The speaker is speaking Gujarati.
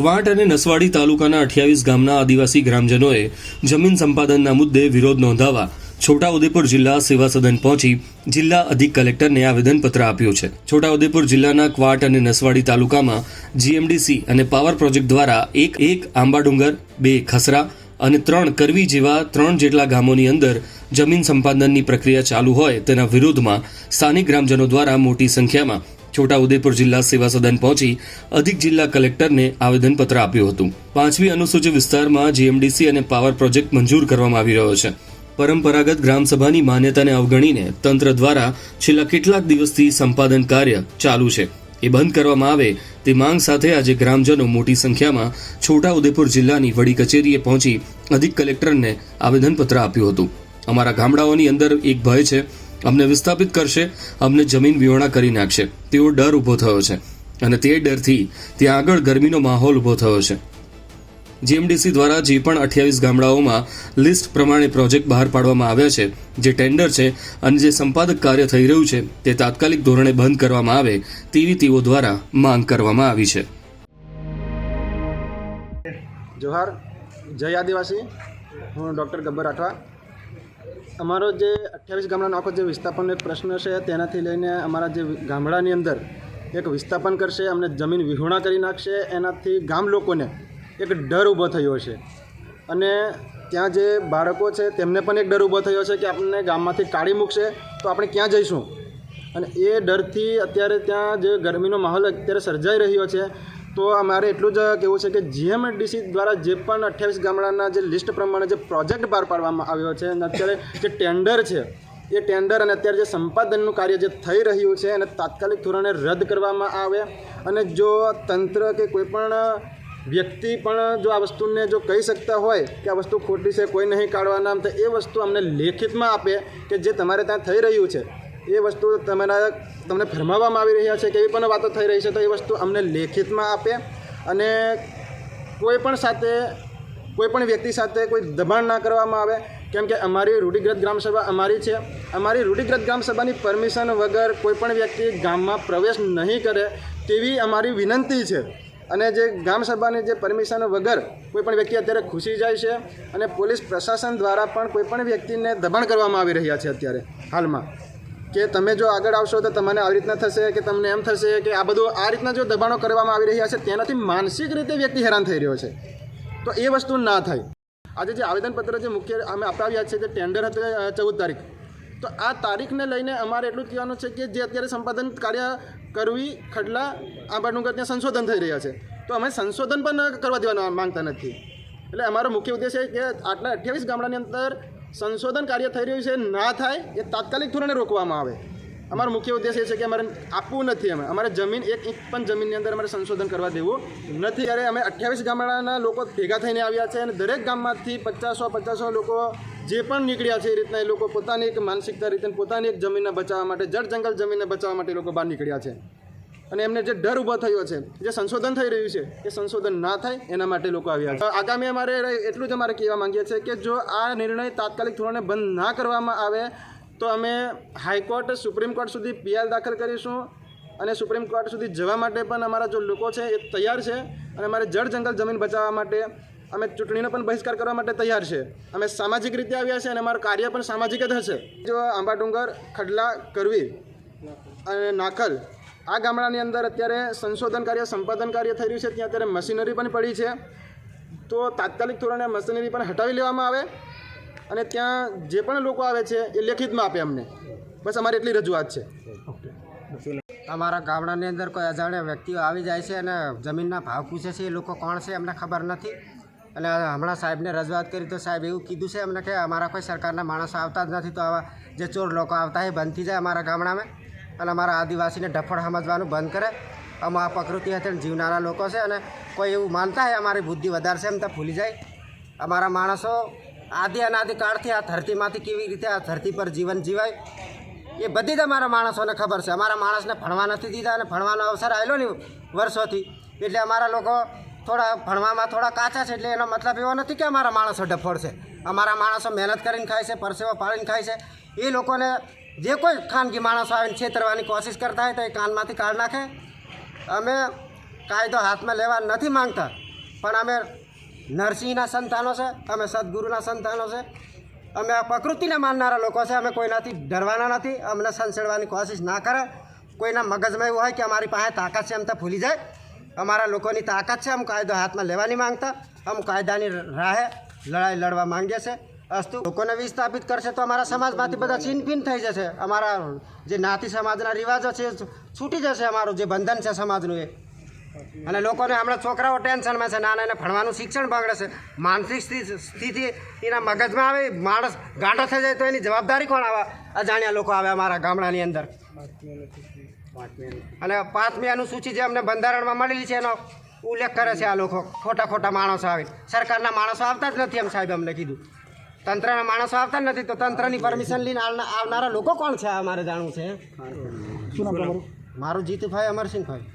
ક્વાંટ અને નસવાડી તાલુકાના અઠ્યાવીસ ગામના આદિવાસી ગ્રામજનોએ જમીન સંપાદનના મુદ્દે વિરોધ નોંધાવવા છોટાઉદેપુર જિલ્લા સેવા સદન પહોંચી જિલ્લા અધિક કલેક્ટરને આવેદનપત્ર આપ્યું છે. છોટાઉદેપુર જિલ્લાના ક્વાટ અને નસવાડી તાલુકામાં જીએમડીસી અને પાવર પ્રોજેક્ટ દ્વારા એક એક આંબાડુંગર બે ખસરા અને ત્રણ કરવી જેવા ત્રણ જેટલા ગામોની અંદર જમીન સંપાદનની પ્રક્રિયા ચાલુ હોય તેના વિરોધમાં સ્થાનિક ગ્રામજનો દ્વારા મોટી સંખ્યામાં છોટાઉદેપુર જિલ્લા સેવા સદન પહોંચી અધિક જિલ્લા કલેક્ટરને આવેદનપત્ર આપ્યું હતું. પાંચમી અનુસૂચિત વિસ્તારમાં જીએમડીસી અને પાવર પ્રોજેક્ટ મંજૂર કરવામાં આવી રહ્યો છે. પરંપરાગત ગ્રામસભાની માન્યતાને અવગણીને તંત્ર દ્વારા છેલ્લા કેટલાક દિવસથી સંપાદન કાર્ય ચાલુ છે. એ બંધ કરવામાં આવે તે માંગ સાથે આજે ગ્રામજનો મોટી સંખ્યામાં છોટાઉદેપુર જિલ્લાની વડી કચેરીએ પહોંચી અધિક કલેક્ટરને આવેદનપત્ર આપ્યું હતું. અમારા ગામડાઓની અંદર એક ભય છે અમને વિસ્થાપિત કરશે, અમને જમીન વિહોણા કરી નાખશે. તેવો ડર ઊભો થયો છે અને તે ડરથી ત્યાં આગળ ગરમીનો માહોલ ઊભો થયો છે. જીએમડીસી દ્વારા જે પણ અઠ્યાવીસ ગામડાઓમાં લિસ્ટ પ્રમાણે પ્રોજેક્ટ બહાર પાડવામાં આવ્યા છે, જે ટેન્ડર છે અને જે સંપાદક કાર્ય થઈ રહ્યું છે, તે તાત્કાલિક ધોરણે બંધ કરવામાં આવે તેવી તેઓ દ્વારા માંગ કરવામાં આવી છે. જોહાર, જય આદિવાસી. હું ડૉક્ટર ગબ્બર રાઠવા. અમારો જે અઠ્યાવીસ ગામડાનો આખો જે વિસ્થાપનનો એક પ્રશ્ન છે, તેનાથી લઈને અમારા જે ગામડાની અંદર એક વિસ્થાપન કરશે, અમને જમીન વિહોણા કરી નાખશે, એનાથી ગામ લોકોને એક ડર ઊભો થયો છે. અને ત્યાં જે બાળકો છે, તેમને પણ એક ડર ઊભો થયો છે કે આપણને ગામમાંથી કાઢી મૂકશે, તો આપણે ક્યાં જઈશું? અને એ ડરથી અત્યારે ત્યાં જે ગરમીનો માહોલ અત્યારે સર્જાઈ રહ્યો છે તો અમારે એટલું જ કહેવું છે કે જીએમડીસી દ્વારા જે પણ અઠ્યાવીસ ગામડાના જે લિસ્ટ પ્રમાણે જે પ્રોજેક્ટ બહાર પાડવામાં આવ્યો છે અને અત્યારે જે ટેન્ડર છે, એ ટેન્ડર અને અત્યારે જે સંપાદનનું કાર્ય જે થઈ રહ્યું છે એને તાત્કાલિક ધોરણે રદ કરવામાં આવે અને જો તંત્ર કે કોઈ પણ વ્યક્તિ પણ જો આ વસ્તુને જો કહી શકતા હોય કે આ વસ્તુ ખોટી છે, કોઈ નહીં કાઢવાના, તો એ વસ્તુ અમને લેખિતમાં આપે કે જે તમારે ત્યાં થઈ રહ્યું છે. એ વસ્તુ તમારા તમને ફરમાવવામાં આવી રહ્યા છે કે એવી પણ વાતો થઈ રહી છે, તો એ વસ્તુ અમને લેખિતમાં આપે અને કોઈ પણ સાથે, કોઈ પણ વ્યક્તિ સાથે કોઈ દબાણ ના કરવામાં આવે, કેમ કે અમારી રૂઢિગ્રત ગ્રામસભા અમારી છે. અમારી રૂઢિગ્રત ગ્રામસભાની પરમિશન વગર કોઈ પણ વ્યક્તિ ગામમાં પ્રવેશ નહીં કરે તેવી અમારી વિનંતી છે. અને જે ગ્રામસભાની જે પરમિશન વગર કોઈ પણ વ્યક્તિ અત્યારે ખુશી જાય છે અને પોલીસ પ્રશાસન દ્વારા પણ કોઈ પણ વ્યક્તિને દબાણ કરવામાં આવી રહ્યા છે અત્યારે, હાલમાં. કે તમે જો આગળ આવશો તો તમને આવી રીતના થશે કે તમને એમ થશે કે આ બધું આ રીતના જો દબાણો કરવામાં આવી રહ્યા છે, તેનાથી માનસિક રીતે વ્યક્તિ હેરાન થઈ રહ્યો છે. તો એ વસ્તુ ના થાય. આજે જે આવેદનપત્ર જે મુખ્ય અમે અપાવ્યા છે, જે ટેન્ડર હતું ચૌદ તારીખ. તો આ તારીખને લઈને અમારે એટલું કહેવાનું છે કે જે અત્યારે સંપાદન કાર્ય કરવી ખડલા આંબાડુંગર ત્યાં સંશોધન થઈ રહ્યા છે. તો અમે સંશોધન પણ કરવા દેવા માંગતા નથી. એટલે અમારો મુખ્ય ઉદ્દેશ છે કે આટલા અઠ્યાવીસ ગામડાની અંદર સંશોધન કાર્ય થઈ રહ્યું છે, ના થાય, એ તાત્કાલિક ધોરણે રોકવામાં આવે. અમારો મુખ્ય ઉદ્દેશ એ છે કે અમારે આપવું નથી અમે. અમારે જમીન, એક ઇંચ પણ જમીનની અંદર અમારે સંશોધન કરવા દેવું નથી. ત્યારે અમે અઠ્યાવીસ ગામડાના લોકો ભેગા થઈને આવ્યા છે અને દરેક ગામમાંથી પચાસો પચાસો લોકો જે પણ નીકળ્યા છે એ રીતના એ લોકો પોતાની એક માનસિકતા રીતે પોતાની એક જમીનને બચાવવા માટે, જળ જંગલ જમીનને બચાવવા માટે લોકો બહાર નીકળ્યા છે. અને એમને જે ડર ઊભો થયો છે, જે સંશોધન થઈ રહ્યું છે, એ સંશોધન ના થાય, એના માટે લોકો આવ્યા છે. આગામી અમારે એટલું જ અમારે કહેવા માંગીએ છીએ કે જો આ નિર્ણય તાત્કાલિક ધોરણે બંધ ના કરવામાં આવે, તો અમે હાઈકોર્ટ, સુપ્રીમ કોર્ટ સુધી પીઆર દાખલ કરીશું અને સુપ્રીમ કોર્ટ સુધી જવા માટે પણ અમારા જો લોકો છે, એ તૈયાર છે અને અમારે જળ જંગલ જમીન બચાવવા માટે અમે ચૂંટણીનો પણ બહિષ્કાર કરવા માટે તૈયાર છે. અમે સામાજિક રીતે આવ્યા છે અને અમારું કાર્ય પણ સામાજિક જ હશે. જો આંબાડુંગર, ખડલા, કરવી અને નાખલ આ ગામડાની અંદર અત્યારે સંશોધન કાર્ય, સંપાદન કાર્ય થઈ રહ્યું છે. ત્યાં અત્યારે મશીનરી પણ પડી છે. તો તાત્કાલિક ધોરણે મશીનરી પણ હટાવી લેવામાં આવે અને ત્યાં જે પણ લોકો આવે છે એ લેખિતમાં આપે અમને. બસ અમારી એટલી રજૂઆત છે. અમારા ગામડાની અંદર કોઈ અજાણ્યા વ્યક્તિઓ આવી જાય છે અને જમીનના ભાવ પૂછે છે એ લોકો કોણ છે એમને ખબર નથી. અને હમણાં સાહેબને રજૂઆત કરી તો સાહેબ એવું કીધું છે એમને કે અમારા કોઈ સરકારના માણસો આવતા જ નથી તો આવા જે ચોર લોકો આવતા એ બંધ થઈ જાય અમારા ગામડામાં. અને અમારા આદિવાસીને ડફળ સમજવાનું બંધ કરે. અમે આ પ્રકૃતિ હેઠળ જીવનારા લોકો છે અને કોઈ એવું માનતા હોય, અમારી બુદ્ધિ વધારશે એમ તો ભૂલી જાય. અમારા માણસો આદિ અનાદિકાળથી આ ધરતીમાંથી કેવી રીતે આ ધરતી પર જીવન જીવાય, એ બધી જ અમારા માણસોને ખબર છે. અમારા માણસને ભણવા નથી દીધા અને ભણવાનો અવસર આવેલો ને વર્ષોથી. એટલે અમારા લોકો થોડા ભણવામાં થોડા કાચા છે, એટલે એનો મતલબ એવો નથી કે અમારા માણસો ડફોડ છે. અમારા માણસો મહેનત કરીને ખાય છે, પરસેવો પાડીને ખાય છે. એ લોકોને જે કોઈ ખાનગી માણસો આવીને છેતરવાની કોશિશ કરતા હોય તો એ કાનમાંથી કાઢ નાખે. અમે કાયદો હાથમાં લેવા નથી માંગતા, પણ અમે નરસિંહના સંતાનો છે, અમે સદગુરુના સંતાનો છે. અમે આ પ્રકૃતિને માનનારા લોકો છે, અમે કોઈનાથી ડરવાના નથી, અમને સંસેડવાની કોશિશ ના કરે. કોઈના મગજમાં એવું હોય કે અમારી પાસે તાકાત છે, એમ તો ભૂલી જાય. અમારા લોકોની તાકાત છે, અમ કાયદો હાથમાં લેવાની માંગતા. અમ કાયદાની રાહે લડાઈ લડવા માંગીએ છે અસ્તુ, લોકોને વિસ્થાપિત કરશે તો અમારા સમાજમાંથી બધા છીનફીન થઈ જશે. અમારા જે નાતી સમાજના રિવાજો છે છૂટી જશે અમારું જે બંધન છે સમાજનું એ. અને લોકોને હમણાં છોકરાઓ ટેન્શનમાં છે, નાના એને ભણવાનું શિક્ષણ બગડે છે માનસિક સ્થિ- સ્થિતિ એના મગજમાં આવે, માણસ ગાંડો થઈ જાય તો એની જવાબદારી કોણ આવે અજાણ્યા લોકો આવે અમારા ગામડાની અંદર? અને પાંચમી અનુસૂચિ જે અમને બંધારણમાં મળેલી છે એનો ઉલ્લેખ કરે છે આ લોકો ખોટા ખોટા માણસો આવે સરકારના માણસો આવતા જ નથી એમ સાહેબ અમને કીધું. તંત્રના માણસો આવતા નથી તો તંત્રની પરમિશન લઈને આવનારા લોકો કોણ છે આ અમારે જાણવું છે? મારું જીતુભાઈ અમરસિંહભાઈ.